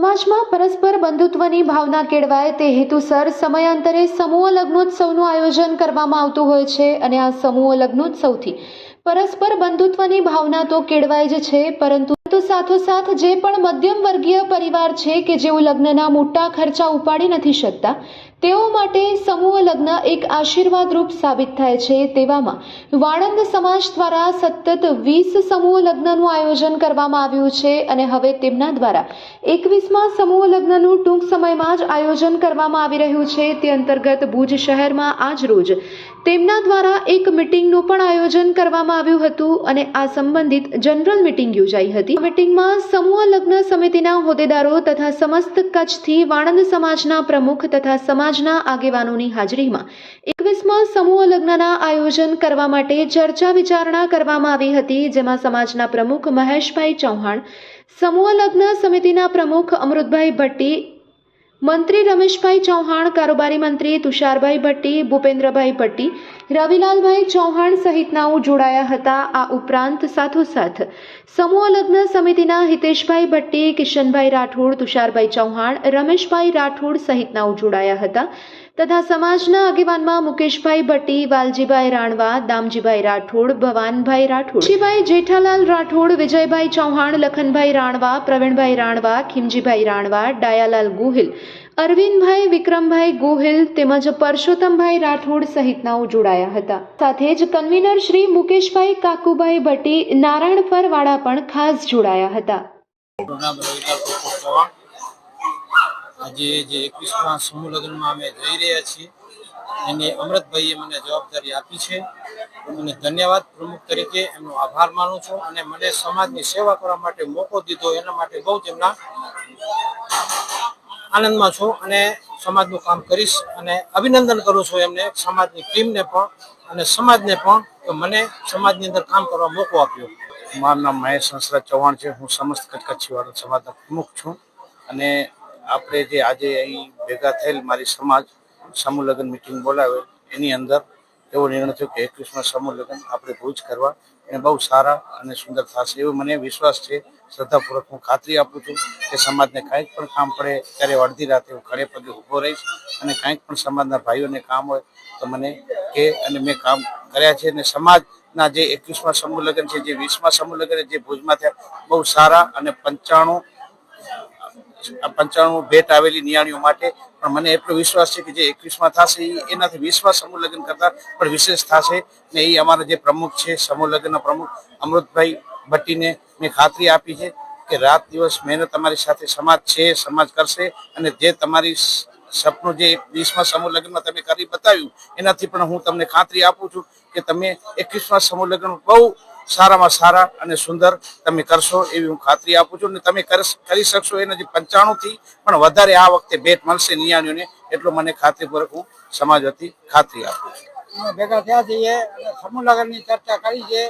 સમાજમાં પરસ્પર બંધુત્વની ભાવના કેળવાય તે હેતુસર સમયાંતરે સમૂહ લગ્નોત્સવનું આયોજન કરવામાં આવતું હોય છે અને આ સમૂહ લગ્નોત્સવથી પરસ્પર બંધુત્વની ભાવના તો કેળવાય જ છે, પરંતુ તો સાથોસાથ જે પણ મધ્યમ વર્ગીય પરિવાર છે કે જેઓ લગ્નના મોટા ખર્ચા ઉપાડી નથી શકતા તેઓ માટે સમૂહ લગ્ન એક આશીર્વાદરૂપ સાબિત થાય છે. તેવામાં વાણંદ સમાજ દ્વારા સતત વીસ સમૂહ લગ્નનું આયોજન કરવામાં આવ્યું છે અને હવે તેમના દ્વારા એકવીસમાં સમૂહ લગ્નનું ટૂંક સમયમાં જ આયોજન કરવામાં આવી રહ્યું છે. તે અંતર્ગત ભુજ શહેરમાં આજ રોજ તેમના દ્વારા એક મિટિંગનું પણ આયોજન કરવામાં આવ્યું હતું અને આ સંબંધિત જનરલ મિટિંગ યોજાઈ હતી. મિટિંગમાં સમૂહ લગ્ન સમિતિના હોદ્દેદારો તથા સમસ્ત કચ્છથી વાણંદ સમાજના પ્રમુખ તથા સમાજના આગેવાનોની હાજરીમાં એકવીસમાં સમૂહ લગ્નના આયોજન કરવા માટે ચર્ચા વિચારણા કરવામાં આવી હતી, જેમાં સમાજના પ્રમુખ મહેશભાઈ ચૌહાણ, સમૂહ લગ્ન સમિતિના પ્રમુખ અમૃતભાઈ ભટ્ટી મંત્રી રમેશભાઈ ચૌહાણ, કારોબારી મંત્રી તુષારભાઈ ભટ્ટી, ભૂપેન્દ્રભાઈ ભટ્ટી, રવિલાલભાઈ ચૌહાણ સહિતનાઓ જોડાયા હતા આ ઉપરાંત સાથોસાથ સમૂહ લગ્ન સમિતિના હિતેશભાઈ ભટ્ટી, કિશનભાઈ રાઠોડ, તુષારભાઈ ચૌહાણ, રમેશભાઈ રાઠોડ સહિતનાઓ જોડાયા હતા. તથા સમાજના આગેવાનમાં મુકેશભાઈ ભટ્ટી, વાલજીભાઈ રાણવા, દામજીભાઈ રાઠોડ, ભવાનભાઈ રાઠોડ શિવાઈ જેઠાલાલ રાઠોડ, વિજયભાઈ ચૌહાણ, લખનભાઈ રાણવા, પ્રવીણભાઈ રાણવા, ખીમજીભાઈ રાણવા, ડાયાલાલ ગોહિલ, અરવિંદભાઈ, વિક્રમભાઈ ગોહિલ તેમજ પરસોત્તમભાઈ રાઠોડ સહિતનાઓ જોડાયા હતા. સાથે જ કન્વીનર શ્રી મુકેશભાઈ કાકુભાઈ ભટ્ટી નારાયણ વાળા પણ ખાસ જોડાયા હતા મારું નામ રવિલાલ કપૂર ચૌહાણ આજે જે એકવીસમાં સમૂહ લગ્નમાં અમે જઈ રહ્યા છીએ, એની અમૃતભાઈએ મને જવાબદારી આપી છે. અને ધન્યવાદ પ્રમુખ તરીકે એમનો આભાર માનું છું અને મને સમાજની સેવા કરવા માટે મોકો દીધો, એના માટે બહુ તેમના આનંદમાં છું અને સમાજનું કામ કરીશ અને અભિનંદન કરું છું એમને, સમાજની ટીમને પણ અને સમાજને પણ કે મને સમાજની અંદર કામ કરવા મોકો આપ્યો. મારું નામ મહેશ હંસરાજ ચૌહાણ છે. હું સમસ્ત કચ્છ કચ્છીવાળા સમાજના પ્રમુખ છું અને આપણે જે આજે અહીં ભેગા થયેલ મારી સમાજ સમૂહ લગ્ન મિટિંગ બોલાવેલ એની અંદર એવો નિર્ણય થયો કે એકવીસમાં સમૂહ લગ્ન આપણે ભુજ કરવા. એને બહુ સારા અને સુંદર થશે એવો મને વિશ્વાસ છે. શ્રદ્ધાપૂર્વક હું ખાતરી આપું છું કે સમાજને કાંઈક પણ કામ પડે ત્યારે અડધી રાતે હું ખડે પગે ઊભો રહીશ અને કાંઈક પણ સમાજના ભાઈઓને કામ હોય તો મને કે અને મેં કામ કર્યા છે અને સમાજના જે એકવીસમાં સમૂહ લગ્ન છે, જે વીસમાં સમૂહ લગ્ન જે ભુજમાં થયા, બહુ સારા અને પંચાણું પંચાણું ભેટ આવેલી નિયાણીઓ માટે. પણ મને એટલો વિશ્વાસ છે કે જે એકવીસમાં થશે એ એનાથી વિશ્વાસ સમૂહ લગ્ન કરતા પણ વિશેષ થશે. ને એ અમારા જે પ્રમુખ છે સમૂહ લગ્નના પ્રમુખ અમૃતભાઈ ભટ્ટીને મેં ખાતરી આપી છે કે રાત દિવસ મહેનત તમારી સાથે સમાજ છે, સમાજ કરશે. અને જે તમારી સપનું જે વીસમાં સમૂહ લગ્નમાં તમે કરી બતાવ્યું, એનાથી પણ હું તમને ખાતરી આપું છું કે તમે એકવીસમાં સમૂહ લગ્ન બહુ સારામાં સારા અને સુંદર તમે કરશો એવી હું ખાતરી આપું છું અને તમે કરી શકશો એના જે પંચાણુંથી પણ વધારે આ વખતે ભેટ મળશે નિયાણીઓને એટલો મને ખાતરીપૂર્વક હું સમાજ વતી ખાતરી આપું છું. ભેગા થયા છીએ સમૂહ લગ્નની ચર્ચા કરી છે,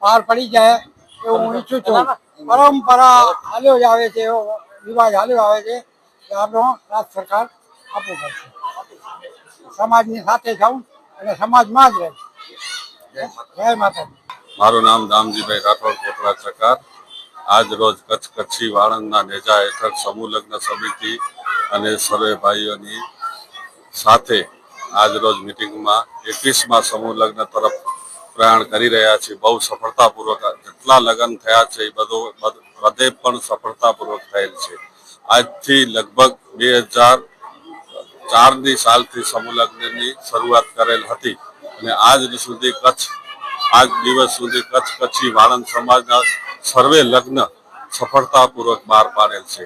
પાર પડી જાય એવું હું ઈચ્છું છું. પરંપરા હાલ્યો જ આવે છે, એવો રિવાજ હાલ્યો આવે છે આપણો રાજ સરકાર આપવું પડશે. સમાજની સાથે જાઉં અને સમાજમાં જ રહે જય માતાજી. મારું નામ દામજીભાઈ રાઠોડ, કોટડા ચકાર. આજ રોજ કચ્છ કચ્છી વાળંદના નેજા હેઠળ સમૂહ લગ્ન સમિતિ અને સર્વે ભાઈઓની સાથે આજ રોજ મિટિંગમાં એકવીસમાં સમૂહ લગ્ન તરફ પ્રયાણ કરી રહ્યા છીએ. બહુ સફળતાપૂર્વક જેટલા લગ્ન થયા છે એ બધ- બધે પણ સફળતાપૂર્વક થયેલ છે. આજથી લગભગ બે હજાર ચારની સાલથી સમૂહ લગ્નની શરૂઆત કરેલ હતી અને આજ સુધી કચ્છ આજ દિવસ સુધી કચ્છ કચ્છી વાળંદ સમાજના સર્વે લગ્ન સફળતાપૂર્વક બહાર પાડેલ છે.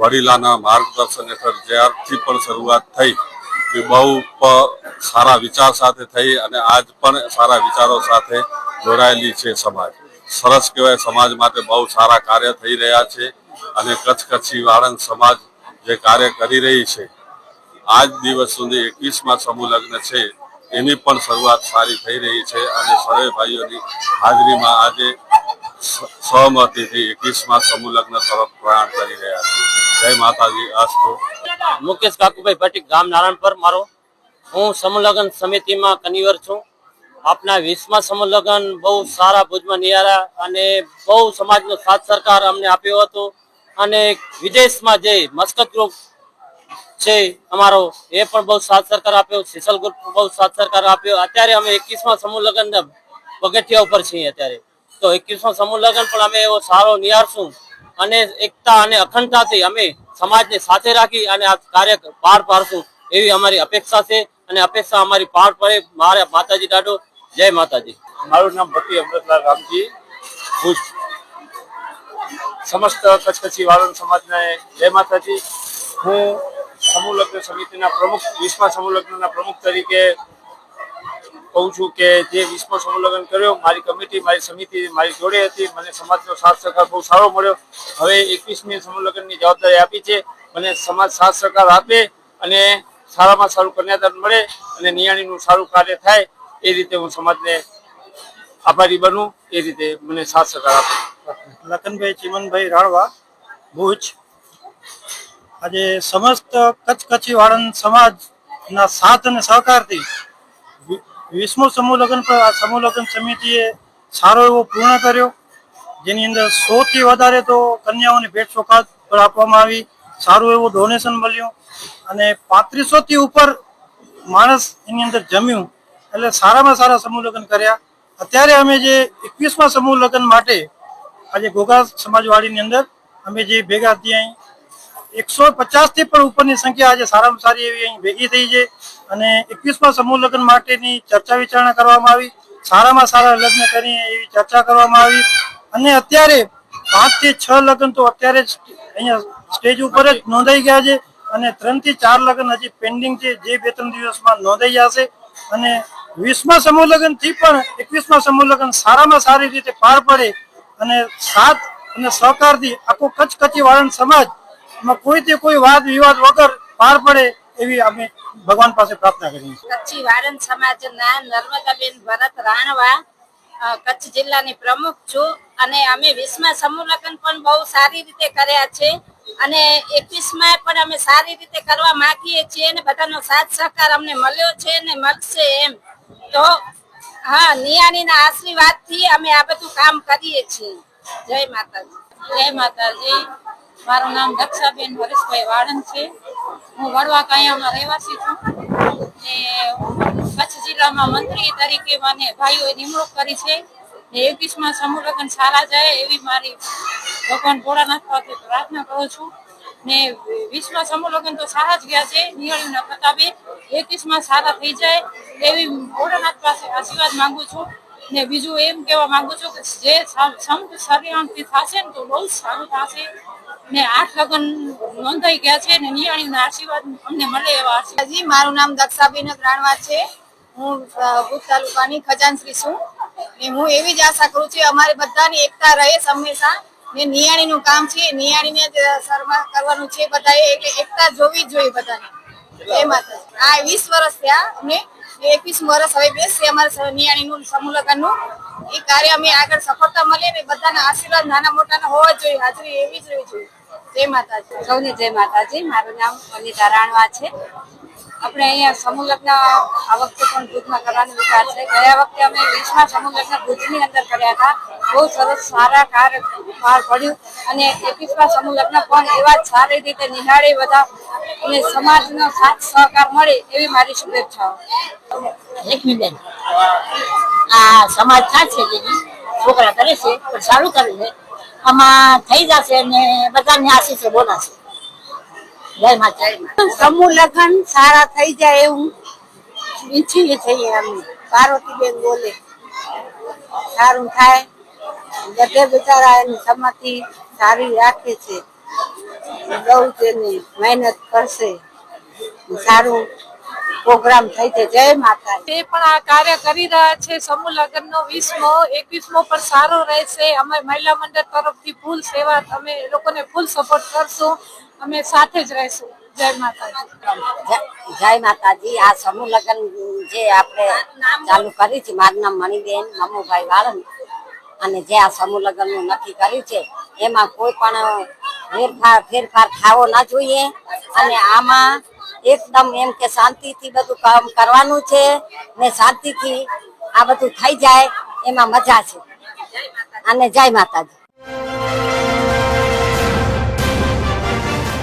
વડીલાના માર્ગદર્શન હેઠળ જ્યારથી પણ શરૂઆત થઈ એ બહુ સારા વિચાર સાથે થઈ અને આજ પણ સારા વિચારો સાથે જોડાયેલી છે સમાજ. સરસ કહેવાય, સમાજ માટે બહુ સારા કાર્ય થઈ રહ્યા છે અને કચ્છ કચ્છી વાળંદ સમાજ જે કાર્ય કરી રહી છે. આજ દિવસ સુધી એકવીસમાં સમૂહ લગ્ન છે. એની પણ શરૂઆત સારી થઈ રહી છે અને સર્વે ભાઈઓની હાજરીમાં આજે સહમતીથી એકવીસમાં સમૂહલગ્ન તરફ પ્રયાણ કરી રહ્યા છે. જય માતાજી અસ્તુ મુકેશ કાકુભાઈ ભટ્ટી, ગામ નારાયણપર, મારો. હું સમૂહલગ્ન સમિતિમાં કન્વીનર છું. આપના વીસમાં સમૂહલગ્ન બહુ સારા ભુજમાં નિહાળ્યા અને બહુ સમાજનો સાથ સરકાર અમને આપ્યો હતો. અને વિદેશમાં જઈ મસ્કત ગ્રુપ છે, અમારો એ પણ બહુ સાથ સરકાર આપ્યો, સિસલ ગ્રુપ બહુ સાથ સરકાર આપ્યો. અત્યારે અમે એકવીસમાં સમૂહ લગ્ન પગથિયા ઉપર છીએ અત્યારે. તો એકવીસમાં સમૂહ લગ્ન પણ અમે એવો સારો નિહારશું અને એકતા અને અખંડતાથી અમે સમાજને સાથે રાખી અને આ કાર્ય પાર પાડશું એવી અમારી અપેક્ષા છે અને અપેક્ષા અમારી પાર પડે. મારા માતાજી દાડો જય માતાજી. મારું નામ ભક્તિ અમૃતલાલ રામજી ભુજ સમસ્ત કચ્છકચ્છી વાળંદ સમાજને જય માતાજી. હું સમૂહ સમિતિના પ્રમુખ, વિશ્વ સમૂહ પ્રમુખ તરીકે કહું છું કે જે વિશ્વ સમૂહ કર્યો, મારી કમિટી, મારી સમિતિ, મારી જોડે હતી, મને સમાજનો સાથ સહકાર બહુ સારો મળ્યો. હવે એકવીસમી સમૂહ લગ્નની જવાબદારી આપી છે. મને સમાજ સાથ સહકાર આપે અને સારામાં સારું કન્યાદાન મળે અને નિયાણીનું સારું કાર્ય થાય, એ રીતે હું સમાજને આભારી બનું, એ રીતે મને સાથ સહકાર આપે. લખનભાઈ, ચિમનભાઈ રાણવા ભુજ. આજે સમસ્ત કચ્છ કચ્છી વાળંદ સમાજના સાથ અને સહકારથી વિ- વિશ્વ સમૂહ લગ્ન સમૂહ લગ્ન સમિતિએ સારો એવો પૂર્ણ કર્યો. જેની અંદર સો થી વધારે તો કન્યાઓને ભેટ સોગાદ આપવામાં આવી, સારું એવું ડોનેશન મળ્યું અને પાંત્રીસો થી ઉપર માણસ એની અંદર જમ્યું એટલે સારામાં સારા સમૂહ લગ્ન કર્યા. અત્યારે અમે જે એકવીસમા સમૂહ લગ્ન માટે આજે ઘોઘા સમાજવાડીની અંદર અમે જે ભેગા ત્યાં એકસો પચાસથી પણ ઉપરની સંખ્યા આજે સારામાં સારી એવી અહીં ભેગી થઈ છે અને એકવીસમાં સમૂહ લગ્ન માટેની ચર્ચા વિચારણા કરવામાં આવી. સારામાં સારા લગ્ન કરી એવી ચર્ચા કરવામાં આવી. અને અત્યારે પાંચથી છ લગ્ન તો અત્યારે અહીંયા સ્ટેજ ઉપર જ નોંધાઈ ગયા છે અને ત્રણથી ચાર લગ્ન હજી પેન્ડિંગ છે, જે બે ત્રણ દિવસમાં નોંધાઈ જશે. અને વીસમા સમૂહ લગ્નથી પણ એકવીસમાં સમૂહ લગ્ન સારામાં સારી રીતે પાર પડે અને સાથ અને સહકારથી આખો કચ્છ કચ્છી વાળંદ સમાજ એમાં કોઈ તે કોઈ વાદ વિવાદ વગર પાર પડે એવી અમે ભગવાન પાસે પ્રાર્થના કરીએ છીએ. કચ્છી વાળંદ સમાજના નર્મદાબેન ભરત રાણવા કચ્છ જિલ્લાની પ્રમુખ છું અને અમે વીસમા સમૂહ લગ્ન પણ બહુ સારી રીતે કર્યા છે અને એકવીસમાં પણ અમે સારી રીતે કરવા માંગીએ છીએ અને બધાનો સાથ સહકાર અમને મળ્યો છે અને મળશે એમ. તો હા નિયાણીના આશીર્વાદથી અમે આ બધું કામ કરીએ છીએ. જય માતાજી. જય માતાજી. મારું નામ દક્ષાબેન હરેશભાઈ વાળંદ છે. હું વડવા કાયામાં રહેવાસી છું. ને કચ્છ જિલ્લામાં મંત્રી તરીકે મને ભાઈઓએ નિમણૂક કરી છે. ને એકવીસમાં સમૂહ સારા જાય એવી મારી ભગવાન ભોળાનાથ પાસે પ્રાર્થના કરું છું. ને વીસમાં સમૂહ તો સારા જ ગયા છે નિયળીના પ્રતાપે એકવીસમાં સારા થઈ જાય એવી ભોળાનાથ પાસે આશીર્વાદ માંગુ છું. ને બીજું એમ કહેવા માંગુ છું કે જે સંત સરિયામથી થશે ને તો બહુ સારું થશે. ને આઠ લગ્ન નોંધાઈ ગયા છે ને નિયાણીના આશીર્વાદ મળે એવા આશીર્વાદ. મારું નામ દક્ષાબેન રાણવા છે. હું ભૂત તાલુકાની ખજાનશ્રી છું. ને હું એવી જ આશા કરું છું, અમારે બધાની એકતા રહે હંમેશા. ને નિયાણીનું કામ છે, નિયાણીને શરમા કરવાનું છે બધાએ, એટલે એકતા જોવી જ જોઈએ બધાને. માતાજી આ વીસ વર્ષ થયા અમને એકવીસ વર્ષ હવે બેસશે અમારે નિયાણીનું સમૂહ એ કાર્ય અમે આગળ સફળતા મળે ને બધાના આશીર્વાદ નાના મોટાના હોવા જોઈએ, હાજરી એવી જ રહેવી જોઈએ. જય માતાજી. સૌને જય માતાજી. મારું નામ અનિતા રાણવા છે. આપણે અહીંયા સમૂહ આ વખતે પણ ભુજમાં કરવાનો વિચાર છે. ગયા વખતે અમે વીસમાં સમૂહ ભુજની અંદર કર્યા હતા. બહુ સરસ, સારા કાર્ય પાર પડ્યું અને એકવીસમાં સમૂહ લગ્ન પણ એવા જ સારી રીતે નિહાળે બધા અને સમાજનો સાથ સહકાર મળે એવી મારી શુભેચ્છાઓ. લક્ષ્મીબેન આ સમાજ થાય છે છોકરા કરે છે, પણ સારું કરે છે. આમાં થઈ જશે ને બધાને આશીષે બોલાશે જય માતા સમૂહ લગ્ન સારા થઈ જાય એવું ઈચ્છીએ છીએ અમે. પાર્વતીબેન બોલે, સારું થાય. બધે બિચારા એની સંમતિ સારી રાખે છે. બહુ તેની મહેનત કરશે. સારું પ્રોગ્રામ થઈ છે. જય માતા તે પણ આ કાર્ય કરી રહ્યા છે. સમૂહ લગ્ન નો વીસમો એકવીસમો પણ સારો રહેશે. અમે મહિલા મંડળ તરફથી ફૂલ સેવા અમે લોકોને ફૂલ સપોર્ટ કરશું. અમે સાથે જ રહીશું. જય માતાજી. જય- જય માતાજી. આ સમૂહ લગ્ન જે આપણે ચાલુ કરી છે મારું નામ મણિબેન મમુભાઈ વાળન અને જે આ સમૂહ લગ્નનું નક્કી કર્યું છે એમાં કોઈ પણ ફેરફાર ફેરફાર થવો ના જોઈએ. અને આમાં એકદમ એમ કે શાંતિથી બધું કામ કરવાનું છે ને શાંતિથી આ બધું થઈ જાય, એમાં મજા છે. અને જય માતાજી.